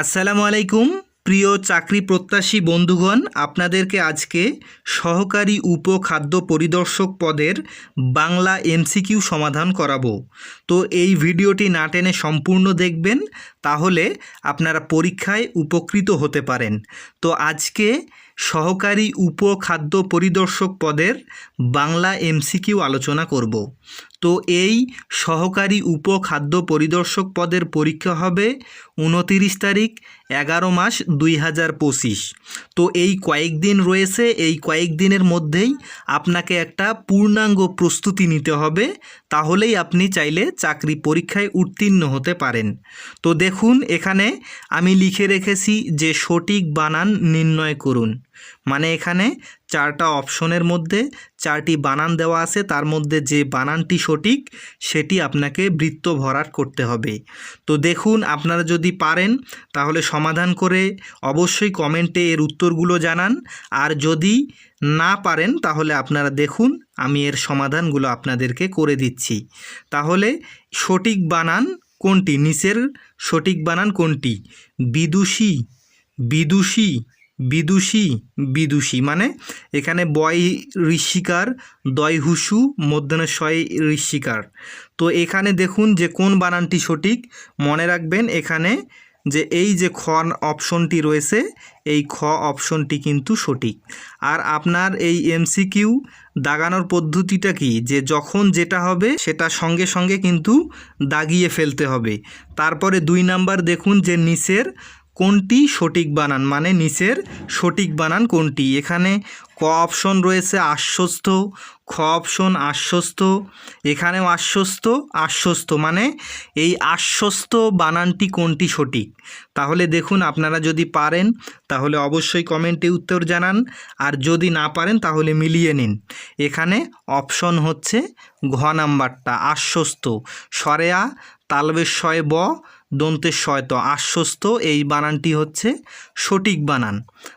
আসসালামু আলাইকুম, প্রিয় চাকরি প্রত্যাশী বন্ধুগণ, আপনাদেরকে আজকে সহকারী উপখাদ্য পরিদর্শক পদের বাংলা এমসিকিউ সমাধান করাবো। তো এই ভিডিওটি না টেনে সম্পূর্ণ দেখবেন, তাহলে আপনারা পরীক্ষায় উপকৃত হতে পারেন। তো আজকে সহকারী উপখাদ্য পরিদর্শক পদের বাংলা এমসিকিউ আলোচনা করব। তো এই সহকারী উপখাদ্য পরিদর্শক পদের পরীক্ষা হবে উনতিরিশ তারিখ, এগারো মাস, দুই হাজার পঁচিশ। তো এই কয়েকদিন রয়েছে, এই কয়েকদিনের মধ্যেই আপনাকে একটা পূর্ণাঙ্গ প্রস্তুতি নিতে হবে, তাহলেই আপনি চাইলে চাকরি পরীক্ষায় উত্তীর্ণ হতে পারেন। তো দেখুন, এখানে আমি লিখে রেখেছি যে সঠিক বানান নির্ণয় করুন। মানে এখানে চারটা অপশনের মধ্যে চারটি বানান দেওয়া আছে, তার মধ্যে যে বানানটি সঠিক, সেটি আপনাকে বৃত্ত ভরাট করতে হবে। তো দেখুন, আপনারা যদি পারেন, তাহলে সমাধান করে অবশ্যই কমেন্টে এর উত্তরগুলো জানান। আর যদি না পারেন, তাহলে আপনারা দেখুন, আমি এর সমাধানগুলো আপনাদেরকে করে দিচ্ছি। তাহলে সঠিক বানান কোনটি? নিচের সঠিক বানান কোনটি? বিদুষী বিদুষী বিদুষী বিদুষী মানে এখানে বয় ঋষিকার দয় হুসু মধ্যনে শয় ঋষিকার। তো এখানে দেখুন যে কোন বানানটি সঠিক, মনে রাখবেন এখানে যে এই যে খ অপশনটি রয়েছে, এই খ অপশনটি কিন্তু সঠিক। আর আপনার এই এমসিকিউ দাগানোর পদ্ধতিটা কি? যে যখন যেটা হবে, সেটা সঙ্গে সঙ্গে কিন্তু দাগিয়ে ফেলতে হবে। তারপরে দুই নাম্বার দেখুন যে নিচের কোনটি সঠিক বানান? মানে নিচের সঠিক বানান কোনটি? এখানে ক অপশন রয়েছে আশ্বস্ত, খ অপশন আশ্বস্ত, এখানেও আশ্বস্ত আশ্বস্ত মানে এই আশ্বস্ত বানানটি কোনটি সঠিক? তাহলে দেখুন আপনারা যদি পারেন, তাহলে অবশ্যই কমেন্টে উত্তর জানান, আর যদি না পারেন, তাহলে মিলিয়ে নিন। এখানে অপশন হচ্ছে ঘ নাম্বারটা, আশ্বস্ত। সরেয়া তালবের শয় ব দন্তের শয়ত আশ্বস্ত, এই বানানটি হচ্ছে সঠিক বানান।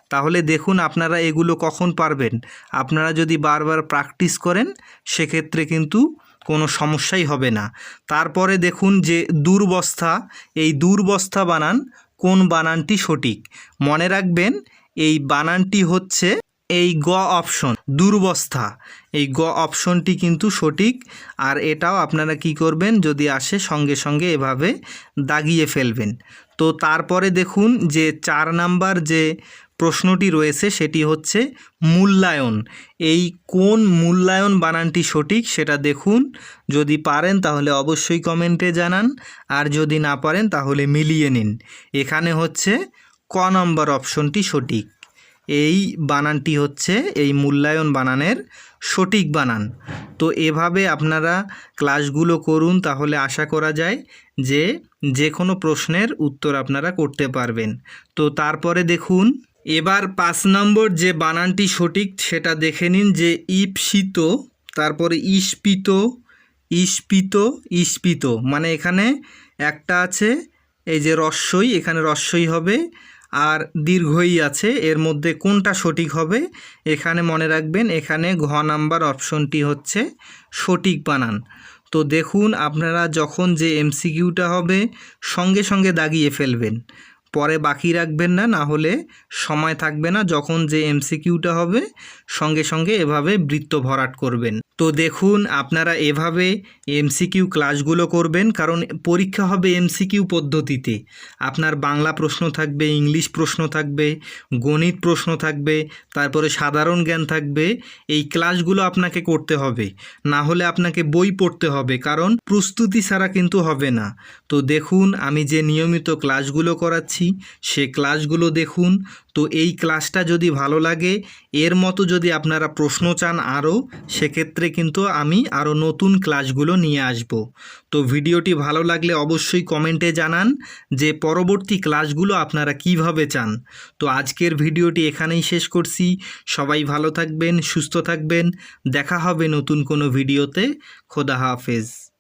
তাহলে দেখুন আপনারা এগুলো কখন পারবেন। আপনারা যদি বারবার প্র্যাকটিস করেন, সেক্ষেত্রে কিন্তু কোনো সমস্যাই হবে না। তারপরে দেখুন যে দুর্বস্থা, এই দুর্বস্থা বানান কোন বানানটি সঠিক। মনে রাখবেন, এই বানানটি হচ্ছে এই গ অপশন, দুর্বস্থা। এই গ অপশনটি কিন্তু সঠিক। আর এটাও আপনারা কি করবেন, যদি আসে সঙ্গে সঙ্গে এভাবে দাগিয়ে ফেলবেন। তো তারপরে দেখুন যে চার নাম্বার যে প্রশ্নটি রয়েছে, সেটি হচ্ছে মূল্যায়ন। এই কোন মূল্যায়ন বানানটি সঠিক, সেটা দেখুন। যদি পারেন, তাহলে অবশ্যই কমেন্টে জানান। আর যদি না পারেন, তাহলে মিলিয়ে নিন। এখানে হচ্ছে ক নম্বর অপশনটি সঠিক। এই বানানটি হচ্ছে এই মূল্যায়ন বানানের সঠিক বানান। তো এভাবে আপনারা ক্লাসগুলো করুন তাহলে আশা করা যায় যে যে কোনো প্রশ্নের উত্তর আপনারা করতে পারবেন। তো তারপরে দেখুন, এবার পাঁচ নম্বর যে বানানটি সঠিক সেটা দেখে নিন যে ইপসিত তারপরে ইস্পিত ইস্পিত ইস্পিত মানে এখানে একটা আছে, এই যে রস্যই, এখানে রস্যই হবে। আর দীর্ঘই আছে, এর মধ্যে কোনটা সঠিক হবে? এখানে মনে রাখবেন, এখানে ঘ নাম্বার অপশনটি হচ্ছে সঠিক বানান। তো দেখুন, আপনারা যখন যে এমসিকিউটা হবে, সঙ্গে সঙ্গে দাগিয়ে ফেলবেন। পরে বাকি রাখবেন না না হলে সময় থাকবে না, যখন যে এমসিকিউটা হবে, সঙ্গে সঙ্গে এভাবে বৃত্ত ভরাট করবেন। তো দেখুন, আপনারা এভাবে এমসিকিউ ক্লাসগুলো করবেন, কারণ পরীক্ষা হবে এমসিকিউ পদ্ধতিতে। আপনার বাংলা প্রশ্ন থাকবে, ইংলিশ প্রশ্ন থাকবে, গণিত প্রশ্ন থাকবে, তারপরে সাধারণ জ্ঞান থাকবে। এই ক্লাসগুলো আপনাকে করতে হবে। না হলে আপনাকে বই পড়তে হবে, কারণ প্রস্তুতি ছাড়া কিন্তু হবে না। তো দেখুন, আমি যে নিয়মিত ক্লাসগুলো করাচ্ছি, সে ক্লাসগুলো দেখুন। তো এই ক্লাসটা যদি ভালো লাগে, এর মতো যদি আপনারা প্রশ্ন চান আরও, সেক্ষেত্রে কিন্তু আমি আরও নতুন ক্লাসগুলো নিয়ে আসব। তো ভিডিওটি ভালো লাগলে অবশ্যই কমেন্টে জানান যে পরবর্তী ক্লাসগুলো আপনারা কীভাবে চান। তো আজকের ভিডিওটি এখানেই শেষ করছি। সবাই ভালো থাকবেন, সুস্থ থাকবেন। দেখা হবে নতুন কোনো ভিডিওতে। খোদা হাফেজ।